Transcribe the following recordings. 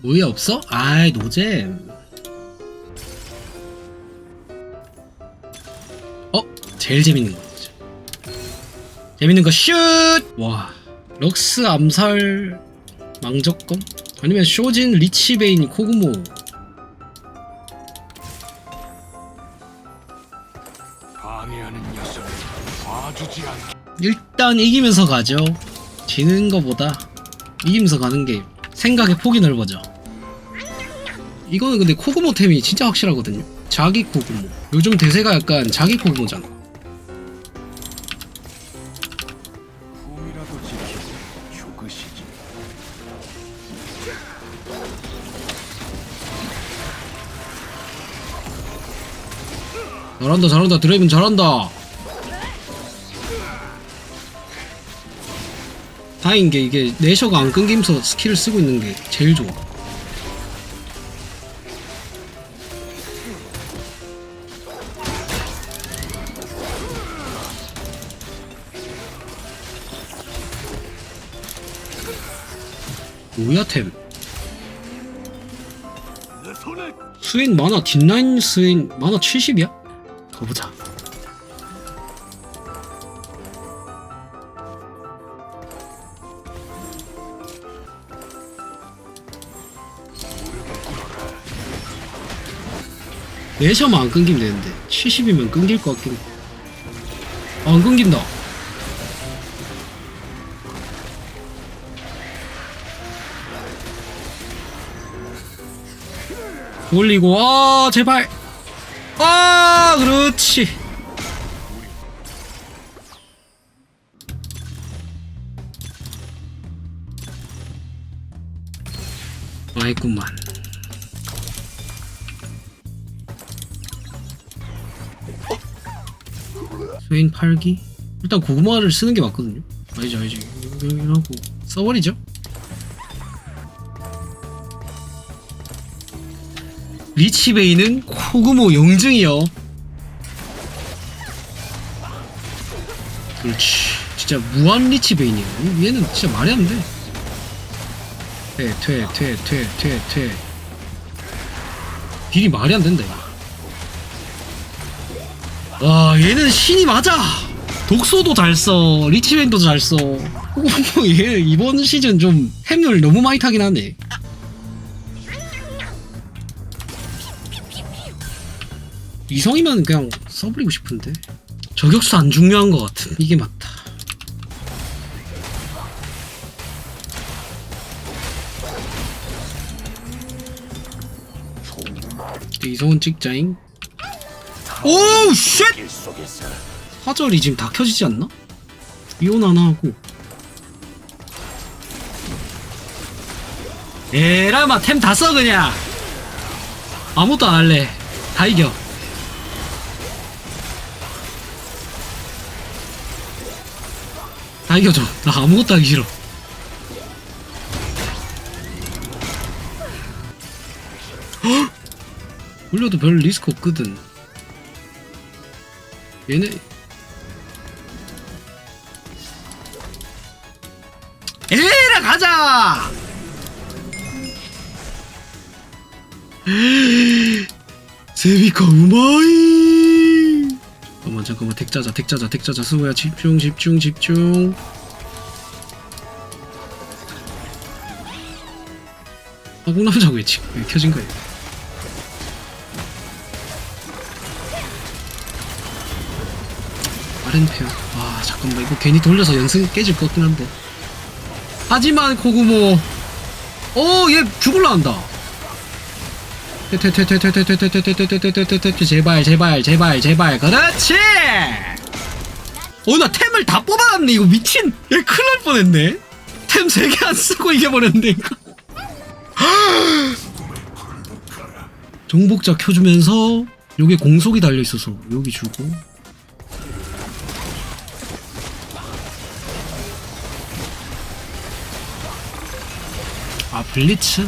뭐야 없어? 아이 노잼 어? 제일 재밌는 거 보자. 재밌는 거 슛! 와 럭스 암살 망적검? 아니면 쇼진 리치베인 코그모 일단 이기면서 가죠 지는 거보다 이기면서 가는 게 생각의 폭이 넓어져 이거는 근데 코그모 템이 진짜 확실하거든요. 자기 코그모. 요즘 대세가 약간 자기 코그모잖아. 잘한다 잘한다. 드라이브는 잘한다. 다행인 게 이게 내셔가 안 끊기면서 스킬을 쓰고 있는 게 제일 좋아 뭐야 템 스윈 만화 뒷라인 스윈 만화 70이야? 가보자 내셔만 안 끊기면 되는데 70이면 끊길 것 같긴 해. 아, 안 끊긴다 올리고 아 제발. 아 그렇지. 아이구만. 스웨인 팔기? 일단 고구마를 쓰는 게 맞거든요. 알지 알지 이러고 써버리죠 리치베이는 코그모 영증이요. 그렇지. 진짜 무한 리치베이니야. 얘는 진짜 말이 안 돼. 퇴, 퇴, 퇴, 퇴, 퇴, 퇴. 딜이 말이 안 된다, 이거. 와, 얘는 신이 맞아! 독소도 잘 써, 리치베인도 잘 써. 얘 이번 시즌 좀 햄을 너무 많이 타긴 하네. 이성이면 그냥 써버리고 싶은데. 저격수 안 중요한 것 같은. 이게 맞다. 이성은 찍자잉. 오우 쉣! 화절이 지금 다 켜지지 않나? 이온 하나 하고. 에라마 템 다 써 그냥. 아무것도 안 할래. 다 이겨 다 이겨줘. 나 아무것도 하기 싫어. 헉! 올려도 별 리스크 없거든. 얘네. 에라 가자! 세비카 우마이 잠깐만 잠깐만 덱자자 덱자자 덱자자 수호야 집중 집중 집중 왜, 지- 왜 켜진 거야? 아렌페어 아 잠깐만. 이거 괜히 돌려서 연승 깨질 것 같긴 한데. 하지만 코구모. 오얘 죽을라 한다 제발 제발 제발 제발. 그렇지! 어나 템을 다 뽑아놨네. 이거 미친. 얘 큰일 날 뻔했네. 템 3개 안 쓰고 이겨버렸네 이거. 정복자 켜주면서 여기 공속이 달려있어서 여기 주고. 아 블리츠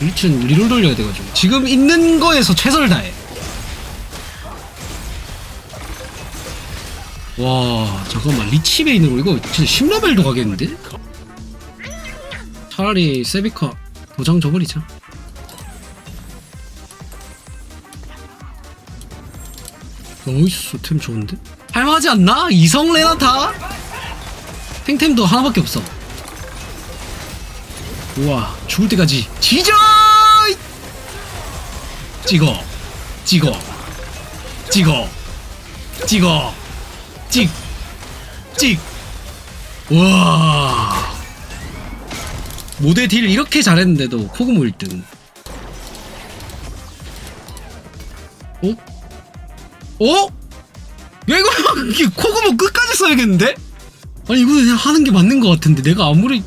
블리츠는 리롤 돌려야 돼가지고 지금 있는 거에서 최선을 다해 와 잠깐만 리치베인으로 이거 진짜 10레벨도 가겠는데? 차라리 세비카 도장 줘버리자 나이스 템 좋은데? 할만하지 않나? 이성 레나타? 탱템도 하나밖에 없어 우와 죽을 때까지 지져 찍어 찍어 찍어 찍어 찍찍 와 모델 딜 이렇게 잘했는데도 코그모 1등 어? 어? 야 이거 코그모 끝까지 써야겠는데? 아니 이거 그냥 하는 게 맞는 것 같은데 내가 아무리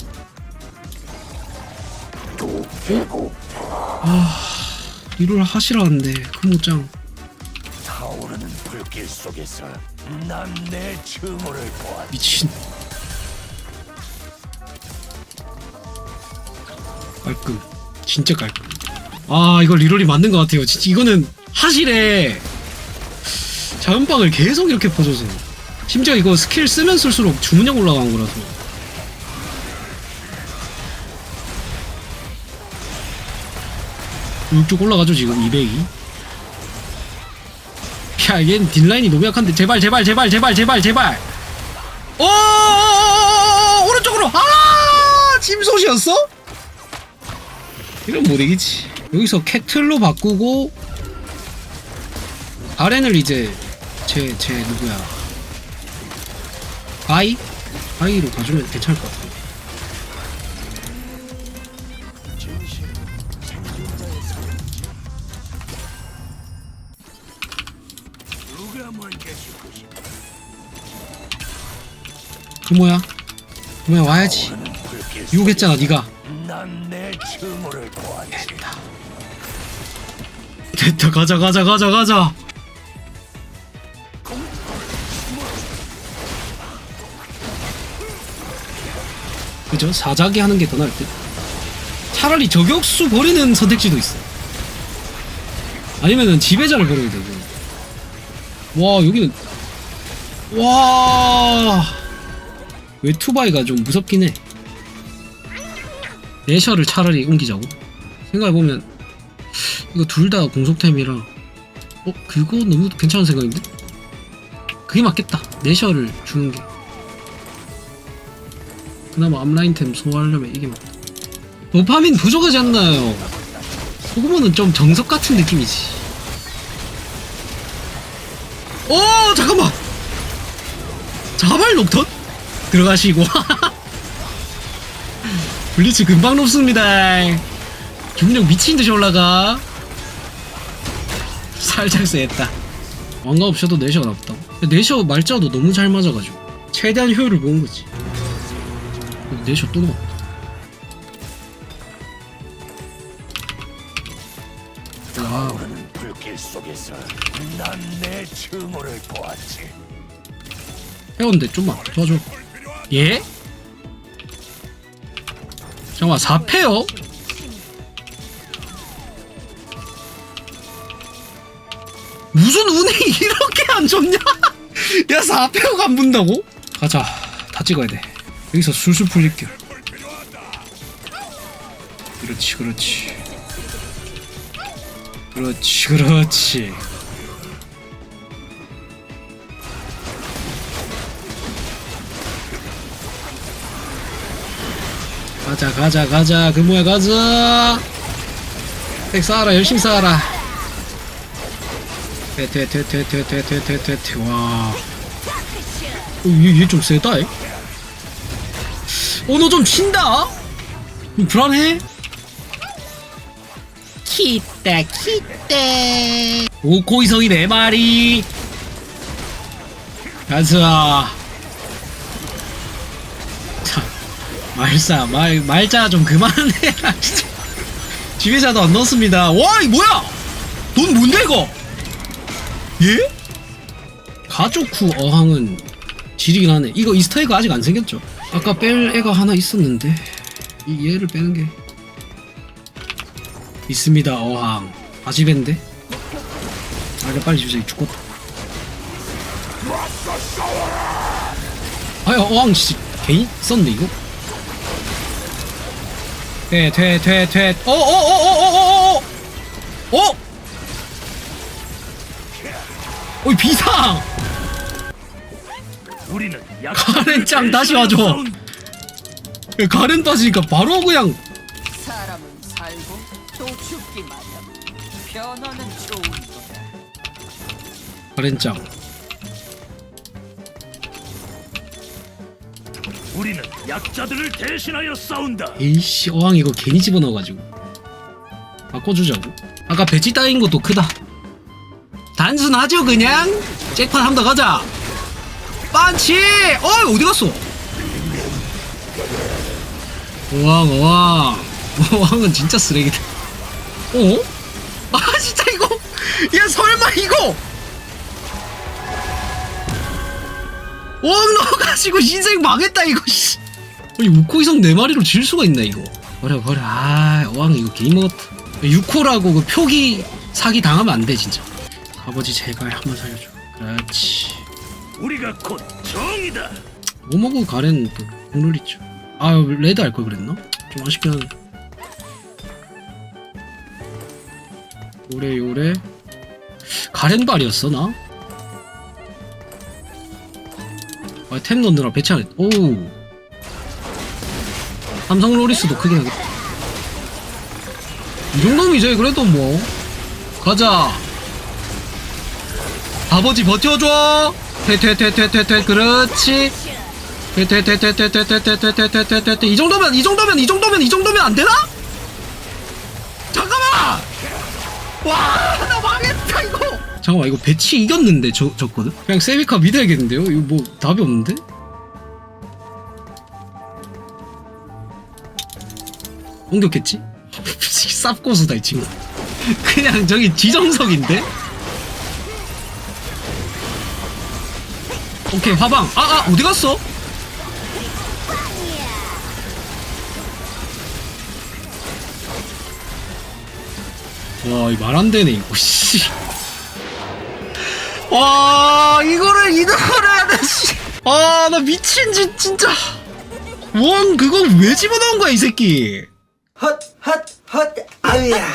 리롤 하시라는데 크모짱. 타오르는 불길 속에서 난 내 증오를 보았다. 미친. 깔끔. 진짜 깔끔. 아 이거 리롤이 맞는 것 같아요. 진짜 이거는 하실에 자연방을 계속 이렇게 퍼줘서. 심지어 이거 스킬 쓰면 쓸수록 주문량 올라간 거라서 쭉쭉 올라가죠 지금. 202. 야 얘는 딜라인이 너무 약한데. 제발 제발 제발 제발 제발 제발. 오 오른쪽으로. 아 짐솥이었어? 이건 못 이기지. 여기서 캐틀로 바꾸고 아렌을 이제 제 제 누구야? 아이? 아이로 가주면 괜찮을 것 같아 그 뭐야? 그 뭐야 와야지. 유혹했잖아 네가. 보았지. 됐다 가자 가자 가자 가자. 그죠? 사자기 하는 게 더 나을 듯. 차라리 저격수 버리는 선택지도 있어. 아니면은 지배자를 버려야 되고. 와 여기는. 와 외투바이가 좀 무섭긴 해 내셔를 차라리 옮기자고 생각해보면 이거 둘 다 공속템이라 어? 그거 너무 괜찮은 생각인데? 그게 맞겠다 내셔를 주는 게 그나마 앞라인템 소화하려면 이게 맞다 도파민 부족하지 않나요? 소금은 좀 정석 같은 느낌이지 오 잠깐만 자발 녹턴? 들어가시고. 블리츠 금방 높습니다. 주문력 미친듯이 올라가. 살짝 세했다. 왕가 없어도 내셔가 나쁘다고 내셔 말자도 너무 잘 맞아가지고. 최대한 효율을 본 거지. 내셔 또 나왔다 와 타오르는 불길 속에서 난내 증오를 보았지. 해온데 좀만 도와줘 예? 잠깐만 4패요? 무슨 운이 이렇게 안 좋냐? 야 4패가 안 분다고? 가자 다 찍어야 돼 여기서 술술 풀릴게 그렇지 그렇지 그렇지 그렇지 가자 가자 가자. 그 뭐야 가자. 백 쌓아라 열심히 쌓아라. 퇴퇴퇴퇴퇴퇴퇴퇴퇴 와. 얘얘좀 세다 이. 어너 좀 친다? 좀 불안해? 키떼 키떼. 오코이성이 네 마리. 가자 자, 말사 말 말자 좀 그만해라 진짜. 지배자도 안 넣었습니다. 와 이 뭐야? 돈 뭔데 이거? 예? 가족후 어항은 지리긴 하네. 이거 이스터에그 아직 안 생겼죠? 아까 뺄 애가 하나 있었는데 이 얘를 빼는 게 있습니다 어항. 아지벤데? 아 이거 빨리 주세요. 죽겠다. 아야 어항 씨 개인 썼네 이거 돼, 돼, 돼, 돼. 어, 어, 어, 어, 어, 어, 어, 어. 어? 비상. 우리는 가렌 짱 다시 와줘. 야, 가렌 따지니까 바로 그냥 사람은 살고 또 죽기 마련. 변화는 좋은 거다. 가렌 짱. 우리는 약자들을 대신하여 싸운다. 에이씨 어항 이거 괜히 집어넣어가지고. 바꿔주자고. 아까 배치 따인 것도 크다. 단순하죠 그냥? 잭팟 한 번 더 가자. 반치! 어이 어디 갔어? 어항 어항. 어항은 진짜 쓰레기다. 어? 아 진짜 이거? 야 설마 이거 어항 넣어가지고 인생 망했다 이거 씨. 아니 우코이성 네 마리로 질 수가 있나 이거? 버려 버려. 아 어항 이거 게임 먹었다 6호라고 그 표기 사기 당하면 안 돼 진짜. 아버지 제발 한번 살려줘. 그렇지. 우리가 곧 정이다. 뭐 먹고 가렌 또 국룰 있죠. 아 레드 할걸 그랬나? 좀 아쉽긴 하네. 요래 요래? 가렌 발이었어 나? 아, 템 넣느라 배치 안 했. 오. 삼성 로리스도 크긴 하겠다. 이 정도면 이제 그래도 뭐. 가자. 아버지 버텨줘. 퇴퇴퇴퇴퇴퇴 그렇지. 퇴퇴퇴퇴퇴퇴퇴퇴퇴퇴퇴퇴 이 정도면 이 정도면 이 정도면 이 정도면 안 되나? 잠깐만. 와. 잠깐만 이거 배치 이겼는데 저 졌거든. 그냥 세비카 믿어야겠는데요? 이거 뭐 답이 없는데? 공격했지? 쌉고수다 이 친구. 그냥 저기 지정석인데? 오케이 화방. 아, 아 어디 갔어? 와, 이 말 안 되네, 이거, 씨. 와, 이거를 이동을 해야 돼, 씨. 아, 나 미친, 진, 진짜. 원, 그거 왜 집어넣은 거야, 이 새끼? 헛, 헛, 헛, 아우야.